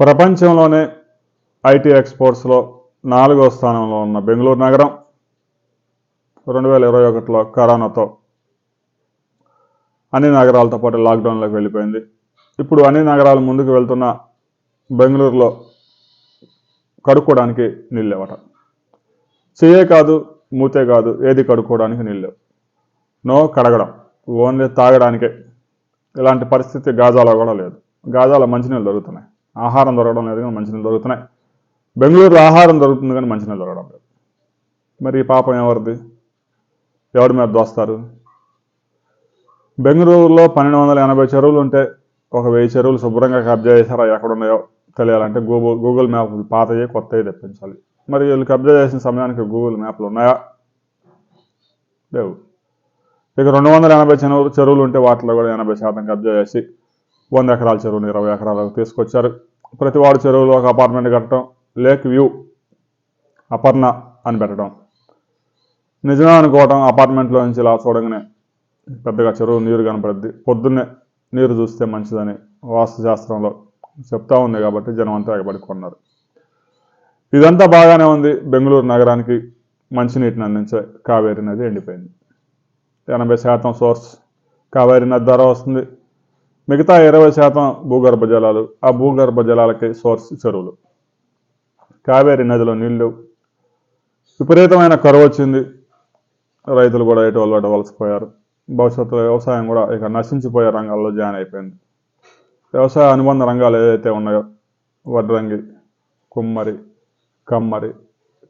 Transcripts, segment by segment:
ప్రపంచంలోనే ఐటీ ఎక్స్పోర్ట్స్లో నాలుగో స్థానంలో ఉన్న బెంగళూరు నగరం రెండు వేల ఇరవై ఒకటిలో కరోనాతో అన్ని నగరాలతో పాటు లాక్డౌన్లోకి వెళ్ళిపోయింది. ఇప్పుడు అన్ని నగరాలు ముందుకు వెళ్తున్న బెంగళూరులో కడుక్కోవడానికి నీళ్ళు లేవట చెయ్యే కాదు మూతే కాదు ఏది కడుక్కోవడానికి నీళ్ళు లేవు నో కడగడం ఓన్లీ తాగడానికే. ఇలాంటి పరిస్థితి గాజాలో కూడా లేదు. గాజాలో మంచినీళ్ళు దొరుకుతున్నాయి. ఆహారం దొరకడం లేదు కానీ మంచినీళ్ళు దొరుకుతున్నాయి. బెంగళూరులో ఆహారం దొరుకుతుంది కానీ మంచినీళ్ళు దొరకడం లేదు. మరి పాపం ఎవరిది ఎవరి మీద దోస్తారు? బెంగళూరులో పన్నెండు వందల ఎనభై చెరువులు ఉంటే ఒక వెయ్యి చెరువులు శుభ్రంగా కబ్జా చేశారా? ఎక్కడ ఉన్నాయో తెలియాలంటే గూగుల్ గూగుల్ మ్యాప్ పాతయ్యే కొత్తవి తెప్పించాలి. మరి వీళ్ళు కబ్జా చేసిన సమయానికి గూగుల్ మ్యాప్లు ఉన్నాయా? లేవు. ఇక రెండు వందల ఎనభై చెరువులు చెరువులు ఉంటే వాటిలో కూడా ఎనభై శాతం కబ్జా చేసి వంద ఎకరాల చెరువుని ఇరవై ఎకరాలకు తీసుకొచ్చారు. ప్రతి వాడు చెరువులో ఒక అపార్ట్మెంట్ కట్టడం లేక్ వ్యూ అపర్ణ అని పెట్టడం. నిజమే అనుకోవటం అపార్ట్మెంట్లో నుంచి ఇలా చూడగానే పెద్దగా చెరువు నీరు కనపడుద్ది. పొద్దున్నే నీరు చూస్తే మంచిదని వాస్తుశాస్త్రంలో చెప్తూ చెప్తా ఉంది కాబట్టి జనం అంతా ఎగబడుకున్నారు ఇదంతా బాగానే ఉంది. బెంగళూరు నగరానికి మంచినీటిని అందించే కావేరి నది ఎండిపోయింది. ఎనభై శాతం సోర్స్ కావేరి నది ద్వారా వస్తుంది. మిగతా ఇరవై శాతం భూగర్భ జలాలు ఆ భూగర్భ జలాలకి సోర్స్ చెరువులు. కావేరి నదిలో నీళ్ళు. విపరీతమైన కరువు వచ్చింది. రైతులు కూడా ఎటు వాళ్ళు వలసపోయారు. భవిష్యత్తులో వ్యవసాయం కూడా ఇక నశించిపోయే రంగాల్లో జాయిన్ అయిపోయింది. వ్యవసాయ అనుబంధ రంగాలు ఏదైతే ఉన్నాయో వడ్రంగి కుమ్మరి కమ్మరి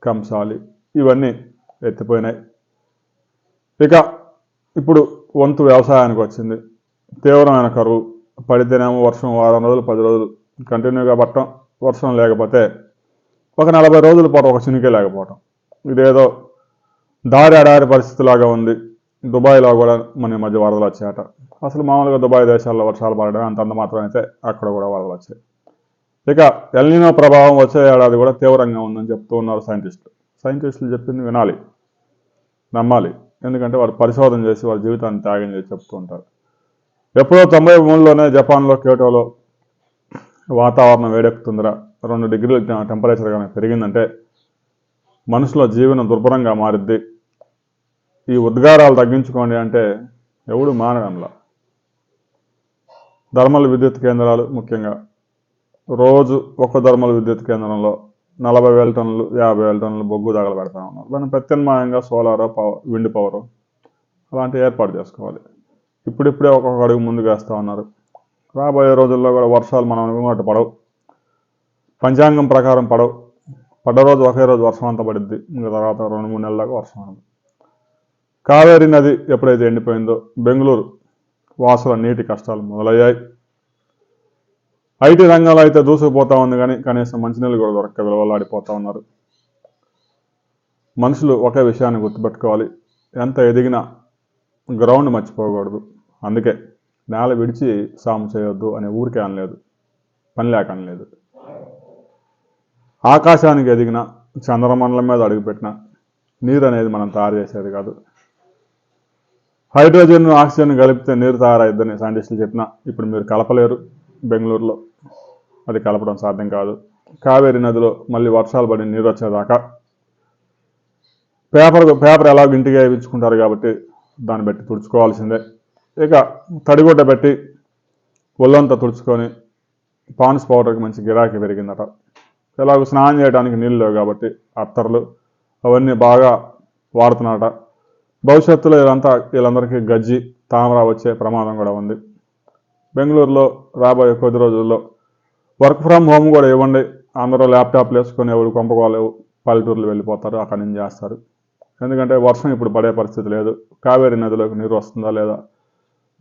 కంసాలి ఇవన్నీ ఎత్తిపోయినాయి. ఇక ఇప్పుడు వంతు వ్యవసాయానికి వచ్చింది. తీవ్రమైన కరువు పడితేనేమో వర్షం వారం రోజులు పది రోజులు కంటిన్యూగా పట్టడం వర్షం లేకపోతే ఒక నలభై రోజుల పాటు ఒక చినికే లేకపోవటం. ఇదేదో దారి అడారి పరిస్థితిలాగా ఉంది. దుబాయ్లో కూడా మన ఈ మధ్య వరదలు వచ్చాయట. అసలు మామూలుగా దుబాయ్ దేశాల్లో వర్షాలు పడడం అంతంత మాత్రం అయితే అక్కడ కూడా వరదలు వచ్చాయి. ఇక ఎల్నినో ప్రభావం వచ్చే ఏడాది కూడా తీవ్రంగా ఉందని చెప్తూ ఉన్నారు సైంటిస్టులు. సైంటిస్టులు చెప్పింది వినాలి నమ్మాలి. ఎందుకంటే వారు పరిశోధన చేసి వారి జీవితాన్ని త్యాగం చేసి చెప్తూ ఉంటారు. ఎప్పుడో తొంభై మూడులోనే జపాన్లో క్యోటోలో వాతావరణం వేడెక్కుతుందిరా రెండు డిగ్రీల టెంపరేచర్ కానీ పెరిగిందంటే మనుషుల జీవనం దుర్భరంగా మారిద్ది. ఈ ఉద్గారాలు తగ్గించుకోండి అంటే ఎవడు మానడంలా. ధర్మల విద్యుత్ కేంద్రాలు ముఖ్యంగా. రోజు ఒక్క ధర్మల విద్యుత్ కేంద్రంలో నలభై వేల టన్నులు యాభై వేల టన్నులు బొగ్గు తగలబెడతా ఉన్నారు. దాన్ని ప్రత్యామ్నాయంగా సోలారో పవర్ విండ్ పవర్ అలాంటివి ఏర్పాటు చేసుకోవాలి. ఇప్పుడిప్పుడే ఒక్కొక్క అడుగు ముందుకు వేస్తూ ఉన్నారు. రాబోయే రోజుల్లో కూడా వర్షాలు మనం అనుకున్నట్టు పడవు. పంచాంగం ప్రకారం పడవు. పడ్డ రోజు ఒకే రోజు వర్షం అంత పడుద్ది. ఇంకా తర్వాత రెండు మూడు నెలలకు వర్షం ఉండదు కావేరి నది ఎప్పుడైతే ఎండిపోయిందో బెంగళూరు వాసుల నీటి కష్టాలు మొదలయ్యాయి. ఐటీ రంగంలో అయితే దూసుకుపోతా ఉంది కానీ కనీసం మంచినీళ్ళు కూడా దొరక్క విలువలాడిపోతూ ఉన్నారు. మనుషులు ఒకే విషయాన్ని గుర్తుపెట్టుకోవాలి. ఎంత ఎదిగినా గ్రౌండ్ మర్చిపోకూడదు. అందుకే నేల విడిచి సాము చేయొద్దు అనే ఊరికే అనలేదు. పని లేక అనలేదు. ఆకాశానికి ఎదిగిన చంద్రమండలం మీద అడుగుపెట్టిన నీరు అనేది మనం తయారు చేసేది కాదు. హైడ్రోజన్ ఆక్సిజన్ కలిపితే నీరు తయారైద్దని సైంటిస్టులు చెప్పిన ఇప్పుడు మీరు కలపలేరు బెంగళూరులో. అది కలపడం సాధ్యం కాదు. కావేరి నదిలో మళ్ళీ వర్షాలు పడి నీరు వచ్చేదాకా పేపర్ పేపర్ ఎలాగో ఇంటికి వేయించుకుంటారు కాబట్టి దాన్ని బట్టి తుడుచుకోవాల్సిందే. ఇక తడిగుడ్డ పెట్టి ఒళ్ళంతా తుడుచుకొని పాన్స్ పౌడర్కి మంచి గిరాకీ పెరిగిందట. ఎలాగో స్నానం చేయడానికి నీళ్ళు లేవు కాబట్టి అత్తర్లు అవన్నీ బాగా వాడుతున్నారట. భవిష్యత్తులో వీళ్ళంతా వీళ్ళందరికీ గజ్జి తామర వచ్చే ప్రమాదం కూడా ఉంది. బెంగళూరులో రాబోయే కొద్ది రోజుల్లో వర్క్ ఫ్రమ్ హోమ్ కూడా ఇవ్వండి. అందరూ ల్యాప్టాప్లు వేసుకొని ఎవరు కొంపకోలేవు. పల్లెటూర్లు వెళ్ళిపోతారు అక్కడి నుంచి చేస్తారు. ఎందుకంటే వర్షం ఇప్పుడు పడే పరిస్థితి లేదు. కావేరి నదిలోకి నీరు వస్తుందా లేదా?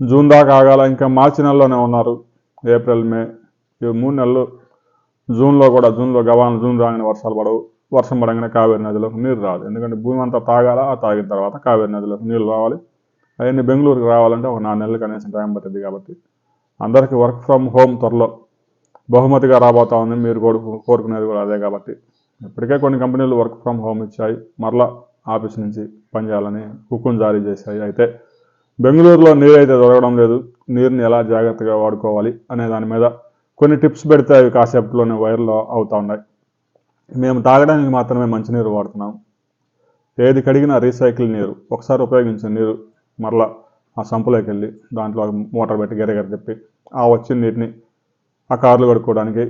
జూన్ దాకా ఆగాల. ఇంకా మార్చి నెలలోనే ఉన్నారు. ఏప్రిల్ మే ఈ మూడు నెలలు. జూన్లో కూడా జూన్లో గవాన్ జూన్ రాగానే వర్షాలు పడవు. వర్షం పడగానే కావేరి నదిలోకి నీరు రాదు. ఎందుకంటే భూమి అంతా తాగాల. ఆ తాగిన తర్వాత కావేరి నదిలోకి నీళ్ళు రావాలి. అవన్నీ బెంగళూరుకి రావాలంటే ఒక నాలుగు నెలలు కనీసం టైం పట్టింది కాబట్టి. అందరికీ వర్క్ ఫ్రమ్ హోమ్ త్వరలో. బహుమతిగా రాబోతా ఉంది. మీరు కోరుకు కోరుకునేది కూడా అదే కాబట్టి. ఇప్పటికే కొన్ని కంపెనీలు వర్క్ ఫ్రమ్ హోమ్ ఇచ్చాయి. మరలా ఆఫీస్ నుంచి పనిచేయాలని హుకుం జారీ చేశాయి. అయితే బెంగళూరులో నీరు అయితే దొరకడం లేదు. నీరుని ఎలా జాగ్రత్తగా వాడుకోవాలి అనే దాని మీద కొన్ని టిప్స్ పెడితే అవి కాసేపట్లోనే వైరల్ అవుతూ ఉన్నాయి. మేము తాగడానికి మాత్రమే మంచినీరు వాడుతున్నాం. ఏది కడిగినా రీసైకిల్ నీరు ఒకసారి ఉపయోగించిన నీరు మరలా ఆ సంపులోకి వెళ్ళి దాంట్లో మోటార్ పెట్టి గెరగర తిప్పి ఆ వచ్చిన నీటిని ఆ కార్లు కడుక్కోవడానికి.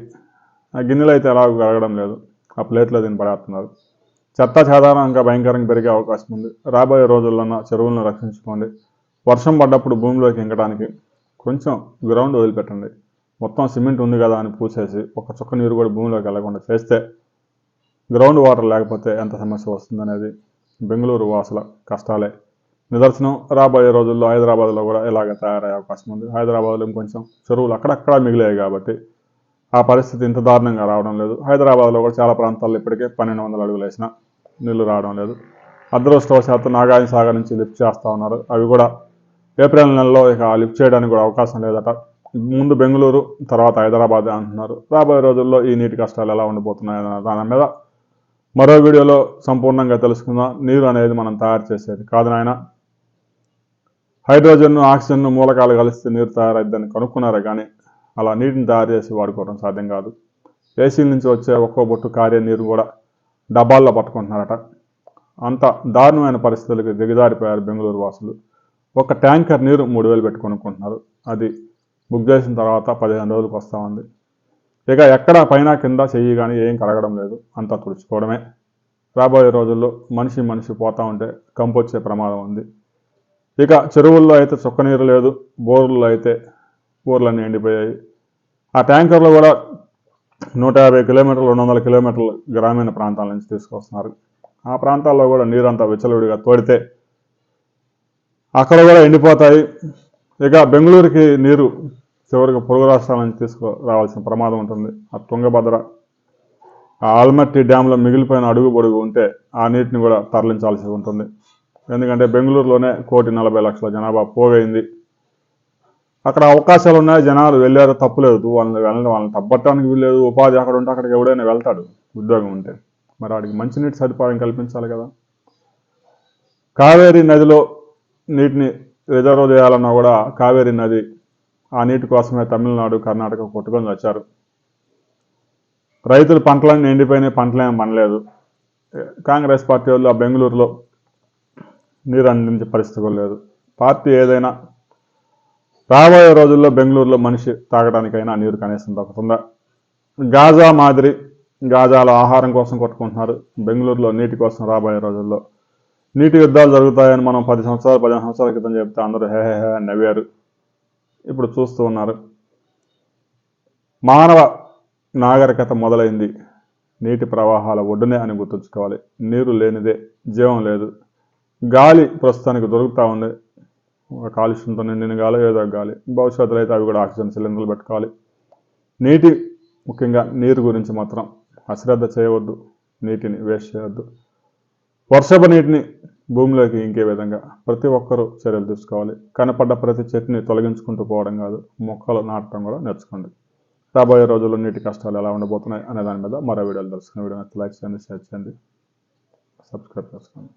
ఆ గిన్నెలు అయితే ఎలా కడగడం లేదు. ఆ ప్లేట్లో దీన్ని పడేస్తున్నారు. చెత్త సాధారణంగా భయంకరంగా పెరిగే అవకాశం ఉంది. రాబోయే రోజుల్లోన చెరువులను రక్షించుకోండి. వర్షం పడ్డప్పుడు భూమిలోకి ఇంకడానికి కొంచెం గ్రౌండ్ వదిలిపెట్టండి. మొత్తం సిమెంట్ ఉంది కదా అని పూసేసి ఒక చుక్క నీరు కూడా భూమిలోకి వెళ్ళకుండా చేస్తే గ్రౌండ్ వాటర్ లేకపోతే ఎంత సమస్య వస్తుందనేది బెంగళూరు వాసుల కష్టాలే. నిదర్శనం రాబోయే రోజుల్లో హైదరాబాద్లో కూడా ఇలాగే తయారయ్యే అవకాశం ఉంది. హైదరాబాద్లో ఇంకొంచెం చెరువులు అక్కడక్కడ మిగిలాయి కాబట్టి ఆ పరిస్థితి ఇంత దారుణంగా రావడం లేదు. హైదరాబాద్లో కూడా చాలా ప్రాంతాల్లో ఇప్పటికే పన్నెండు వందల అడుగులు వేసిన నీళ్ళు రావడం లేదు. అదృష్టవశాత్తు నాగార్జున సాగర్ నుంచి లిఫ్ట్ చేస్తూ ఉన్నారు. అవి కూడా ఏప్రిల్ నెలలో ఇక లిఫ్ట్ చేయడానికి కూడా అవకాశం లేదట. ముందు బెంగళూరు తర్వాత హైదరాబాద్ అంటున్నారు. రాబోయే రోజుల్లో ఈ నీటి కష్టాలు ఎలా ఉండిపోతున్నాయి అన్న దాని మీద మరో వీడియోలో సంపూర్ణంగా తెలుసుకుందాం. నీరు అనేది మనం తయారు చేసేది కాదు నాయన. హైడ్రోజన్ను ఆక్సిజన్ మూలకాలు కలిస్తే నీరు తయారైద్దని కనుక్కున్నారే కానీ అలా నీటిని తయారు చేసి వాడుకోవడం సాధ్యం కాదు. ఏసీల నుంచి వచ్చే ఒక్కో బొట్టు కార్య నీరు కూడా డబ్బాల్లో పట్టుకుంటున్నారట. అంత దారుణమైన పరిస్థితులకు దిగజారిపోయారు బెంగళూరు వాసులు. ఒక ట్యాంకర్ నీరు మూడు వేలు పెట్టి కొనుక్కుంటున్నారు. అది బుక్ చేసిన తర్వాత పదిహేను రోజులకు వస్తూ ఉంది. ఇక ఎక్కడ పైన కింద చెయ్యి కానీ ఏం కరగడం లేదు. అంతా తుడుచుకోవడమే. రాబోయే రోజుల్లో మనిషి మనిషి పోతా ఉంటే కంపు వచ్చే ప్రమాదం ఉంది. ఇక చెరువుల్లో అయితే చుక్క నీరు లేదు. బోర్లలో అయితే బోర్లన్నీ ఎండిపోయాయి. ఆ ట్యాంకర్లు కూడా నూట యాభై కిలోమీటర్లు రెండు వందల కిలోమీటర్లు గ్రామీణ ప్రాంతాల నుంచి తీసుకొస్తున్నారు. ఆ ప్రాంతాల్లో కూడా నీరంతా విచ్చలవిడిగా తోడితే అక్కడ కూడా ఎండిపోతాయి. ఇక బెంగళూరుకి నీరు చివరికి పొరుగు రాష్ట్రాల నుంచి తీసుకు రావాల్సిన ప్రమాదం ఉంటుంది. ఆ తుంగభద్ర ఆ ఆల్మట్టి డ్యాంలో మిగిలిపోయిన అడుగు పొడుగు ఉంటే ఆ నీటిని కూడా తరలించాల్సి ఉంటుంది. ఎందుకంటే బెంగళూరులోనే కోటి నలభై లక్షల జనాభా పోగైంది. అక్కడ అవకాశాలు ఉన్నాయి. జనాలు వెళ్ళారు. తప్పులేదు వాళ్ళని వెళ్ళడం వాళ్ళని తప్పట్టడానికి వీల్లేదు. ఉపాధి అక్కడ ఉంటే అక్కడికి ఎవడైనా వెళ్తాడు ఉద్యోగం ఉంటే. మరి వాడికి మంచినీటి సదుపాయం కల్పించాలి కదా. కావేరీ నదిలో నీటిని రిజర్వ్ చేయాలన్నా కూడా కావేరి నది ఆ నీటి కోసమే తమిళనాడు కర్ణాటక కొట్టుకొని వచ్చారు. రైతులు పంటలన్నీ ఎండిపోయినాయి పంటలేం పనలేదు కాంగ్రెస్ పార్టీ వాళ్ళు ఆ బెంగళూరులో నీరు అందించే పరిస్థితి లేదు. పార్టీ ఏదైనా రాబోయే రోజుల్లో బెంగళూరులో మనిషి తాగడానికైనా నీరు కనీసం దక్కుతుందా? గాజా మాదిరి గాజాలో ఆహారం కోసం కొట్టుకుంటున్నారు. బెంగళూరులో నీటి కోసం రాబోయే రోజుల్లో నీటి యుద్ధాలు జరుగుతాయని మనం పది సంవత్సరాలు పదిహేను సంవత్సరాల క్రితం చెప్తే అందరూ హే హే హే అని నవ్వారు. ఇప్పుడు చూస్తూ ఉన్నారు. మానవ నాగరికత మొదలైంది. నీటి ప్రవాహాల ఒడ్డునే అని గుర్తుంచుకోవాలి. నీరు లేనిదే జీవం లేదు. గాలి ప్రస్తుతానికి దొరుకుతూ ఉంది. ఒక కాలుష్యంతో నిండిన గాలి ఏదో గాలి. భవిష్యత్తులో అయితే అవి కూడా ఆక్సిజన్ సిలిండర్లు పెట్టుకోవాలి. నీటి ముఖ్యంగా నీరు గురించి మాత్రం అశ్రద్ధ చేయవద్దు. నీటిని వేస్ట్ చేయవద్దు. వర్షపు నీటిని భూమిలోకి ఇంకే విధంగా ప్రతి ఒక్కరూ చర్యలు తీసుకోవాలి. కనపడ్డ ప్రతి చెట్టుని తొలగించుకుంటూ పోవడం కాదు మొక్కలు నాటడం కూడా నేర్చుకోండి. రాబోయే రోజుల్లో నీటి కష్టాలు ఎలా ఉండబోతున్నాయి అనే దాని మీద మరో వీడియోలు తెలుసుకుని వీడియో లైక్ చేయండి షేర్ చేయండి సబ్స్క్రైబ్ చేసుకోండి.